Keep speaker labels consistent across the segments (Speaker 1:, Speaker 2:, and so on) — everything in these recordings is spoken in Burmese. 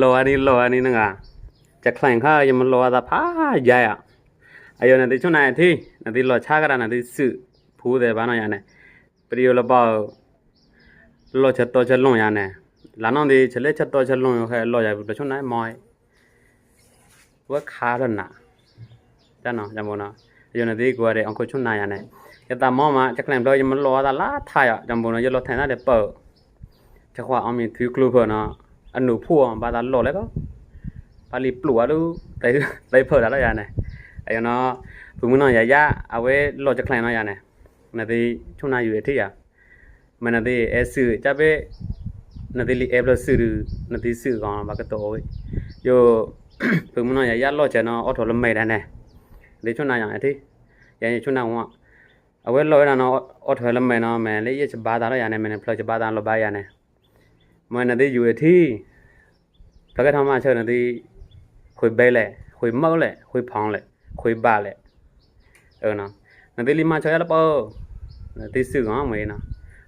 Speaker 1: လော ani lo ani nga cha klang kha yam lo da pha ya ya ayo na ti chun na thi na ti lo cha ka na ti su phu de ba na ya ne pri yo lo ba lo cha to cha lon ya ne la non ti chale cha to cha lon yo kha lo ya bu chun na moi wa kha ra na cha no ya mo na ayo na ti ko de on ko chun na ya ne ya ta mo ma cha klang lo yam lo da la tha ya jam bo no yo lo than na de pa จะว่าเอามี အနုဖို့အောင်ဘာသာလော်လဲကောပါလီပလူအလူတိုင်တိုင်ဖော်လာတော့ရနေအယောနော်ဘုံမနောရရအဝဲလော်ကြခလန်တော့ရနေနဒီချုံနာယူရထိရမနဒီအဆူကြပဲနဒီလီအဘလဆူနဒီဆူကောင်ဘာကတော့ယိုဘုံမနောရရလော်ချင်တော့အော်ထော်လမိတ်တန်းနေလေချုံနာရအထိရရင်ချုံနာဝအဝဲလော်ရတာတော့အော်ထော်လမိတ်တော့မယ်လေရချဘာသာတော့ရနေမယ်ဖလော်ချဘာသာလော်ပါရနေ တဲ့ယူတီပကထမချေနတဲ့ခွေဘဲလေခွေမောက်လေခွေဖောင်းလေခွေပါလေအဲနော်နတဲ့လီမချေရပေါ့နတဲ့စုကမေနော်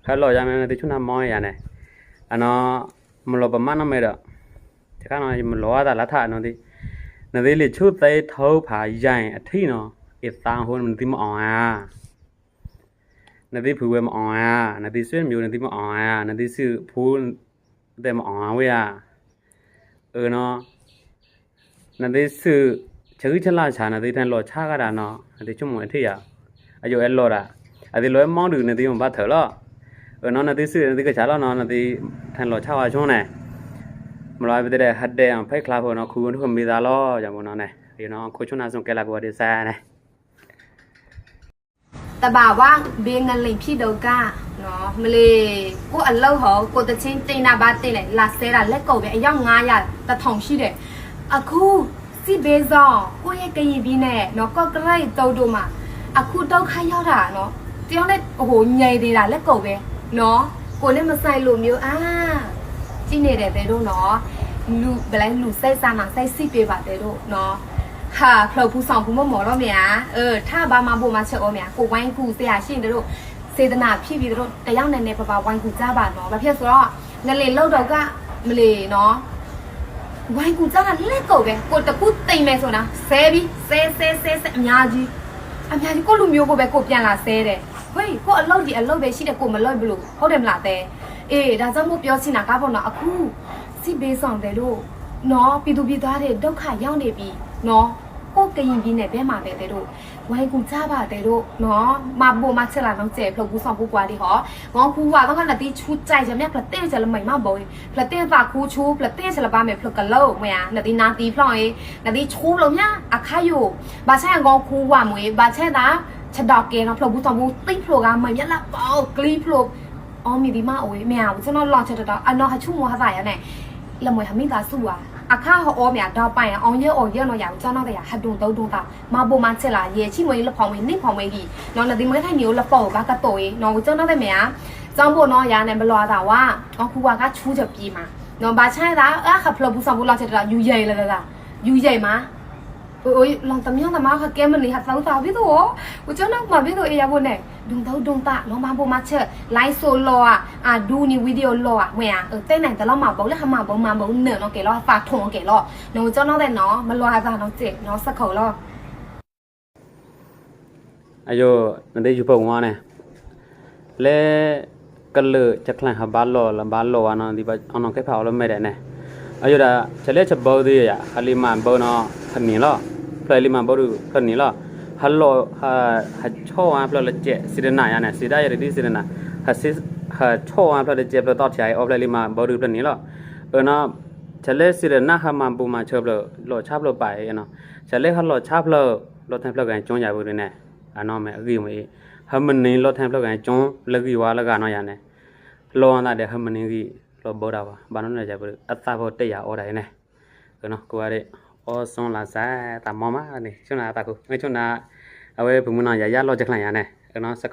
Speaker 1: ခါလောရမယ်နတဲ့ချွနာမောရနေအနော်မလောပမနမဲတော့တခါနော်မလောတာလာထနော်ဒီနတဲ့လေချုသေးထောဖာရိုင်အထိနော်အသာဟိုနတဲ့မအောင်อ่ะနတဲ့ဖူဝဲမအောင်อ่ะနတဲ့ဆွေမျိုးနတဲ့မအောင်อ่ะနတဲ့စုဖူး แต่มาอ๋อเว้ยเออเนาะนั่นดิสื่อชื่อชลาชานั่นดิท่านรอชากันเนาะนั่นดิชั่วโมงที่อ่ะอายุเอลรอดอ่ะอันดิรอมองดูนั่นดิมันบาดเถอะละเออเนาะนั่นดิสื่อนั่นดิก็ชาละเนาะนั่นดิท่านรอชาว่าช่วงไหนมลอยไปได้ฮัดเดงไฟคลาพเนาะคูนทุกมีตาล้ออย่างบ่เนาะเนี่ยเดี๋ยวเนาะโคชนาส่งแกลาบัวดิซ่าเนี่ย
Speaker 2: တဘာဝဘေးငလိန်ဖြစ်တော့က နော်မလေးကိုအလောက်ဟောကိုတချင်းတင်တာပါတင်လေလာဆဲတာလက်ကုပ်ပဲအယောက်900တထောင်ရှိတယ်အခုစီဘေးစောင်းကိုရဲ့ကရင်ပြီးနဲ့နော်ကော့ကရိုက်တုံးတို့မှာအခုတောက်ခါရောက်တာနော်တယောက်နဲ့ဟိုညိသေးတာလက်ကုပ်ပဲနော်ကိုလည်းမဆိုင်လို့မျိုးအာကြည့်နေတယ်တဲ့တို့နော်လူဘယ်လဲလူစိတ်စားမှာစိတ်စီပေးပါတယ်တို့နော် ဟာဖလောက်ဖူးဆောင်ဖူးမမော်တော့မြာเออถ้าဘာမှဘို့မချက်ဩမြာကိုဝိုင်းကူဆရာရှင်းတို့ စေတနာဖြစ်ပြီးတို့တယောက်နဲ့နဲ့ပပဝိုင်းကူကြပါတော့ဘာဖြစ်ဆိုတော့ငလေလောက်တော့ကမလီနော်ဝိုင်းကူကြတာလက်ကုတ်ပဲကိုတကူတိမ်မယ်ဆိုတာဆဲပြီးဆဲဆဲဆဲဆဲအများကြီးအများကြီးကိုလူမျိုးကိုပဲကိုပြန်လာဆဲတယ်ဟေးကိုအလုပ်ဒီအလုပ်ပဲရှိတယ်ကိုမလုပ်ဘူးလို့ဟုတ်တယ်မလားတဲ့အေးဒါကြောင့်မို့ပြောချင်တာကပေါ့နော်အခုစီဘေးဆောင်တယ်လို့နော်ပြည်သူပြည်သားတွေဒုက္ခရောက်နေပြီနော် ဟိုကရင်ပြည်နယ်ထဲမှာပဲတဲ့တို့ဝိုင်းကူကြပါတဲ့တို့နော်မဘူမချလာတော့ကျဲဖလုတ်ဘူးဆောင်ဘူးကွာဒီဟောငေါဖူးွာတော့ကလက်တီချူကြိုက်ကြမြက်ဖလက်တဲ့ကြလမိန်မဘုံဖလက်တဲ့သာခူးချူဖလက်တဲ့ကြလပါမယ်ဖလုတ်ကလောက်မယနတီနာတီဖလောင်းရေးနတီချူလုံးမြအခါယိုဘာချဲငေါခူးွာမွေဘာချဲတာချက်တော့ကဲနော်ဖလုတ်ဘူးဆောင်ဘူးတိတ်ဖလုတ်ကမိန်မြက်လာပေါကလီဖလုတ်အော်မီဒီမအဝေးမရဘူးကျွန်တော်လောင်ချက်တော့အနော်ဟချုံမဟာသာရနဲ့လမွေဟမိသားစုွာ အခါဟောမြတော့ပိုင်အောင်ရဲအောင်ရဲတော့ရအောင်ကျောင်းတော့ရဟတ်တုံတုံတုံတာမဘမချက်လာရေချိမွေးလဖောင်မွေးနိဖောင်မွေးကြီးနော်နဒီမွေးထိုင်မျိုးလပေါ့ဘာကတော့ရေနော်ကျောင်းတော့တဲ့မြာကျောင်းဖို့နော်ရနဲ့မလွာတာဝါအခုကကချူးချက်ပြီးမှာနော်ဘာချိုင်းတာအခါဖလို့ဘူးဆောင်ဘူးလောက်ချက်တာယူရဲလာလာယူရဲမှာ ôi lòng tầm nhung tầm mau khát kem mình lì hạt sáu sáu biết rồi của cháu nó mà biết rồi ấy buồn này đừng đâu đừng tạ nó mang bộ mặt chợ lái số lò à à đu ni video lò à mẹ ở tên này tao lo mà bấu là mà bấu mà bấu nửa nó kể lo phạt thủng kể lo nếu cho nó đây nó mà lo ra nó chết nó sắc khẩu lo ai yo mình đây chụp phòng hoa này lẽ cần lựa chắc là hấp bán lò là bán lò nó thì bà nó cái pháo nó mệt đấy này ai yo đã chả lẽ chụp bao gì à kali mà
Speaker 1: bao nó နေလားဖလိုက်လီမဘောရုခနေလားဟယ်လိုဟာဟာချောအပလလက်ကျစိဒနာရနေစိဒါရဒီစိဒနာဟာစစ်ဟာချောအပလလက်ကျပလတော့ချိုင်အော်ဖလိုက်လီမဘောရုပနေလားအနာချလဲစိဒနာဟာမပူမချောပလလောချပလပိုင်အနာချလဲဟလောချပလလောထန်ပလကန်ကျွန်းရဘူးနေအနောမဲအကိမေဟမနေလောထန်ပလကန်ကျွန်းလကိဝါလကနောရနေလောအနာတဲ့ဟမနေကိလောဘောတာပါဘာနောနေကြဘူးအသဘောတက်ရအော်တိုင်းနေကနော်ကိုရတဲ့ အော်ဆွန်လာစားတာမမနေချွန်းနာတာကိုငချွန်းနာအဝဲဘုံမနာရရလောချက်ခလန်ရနေကနော်စ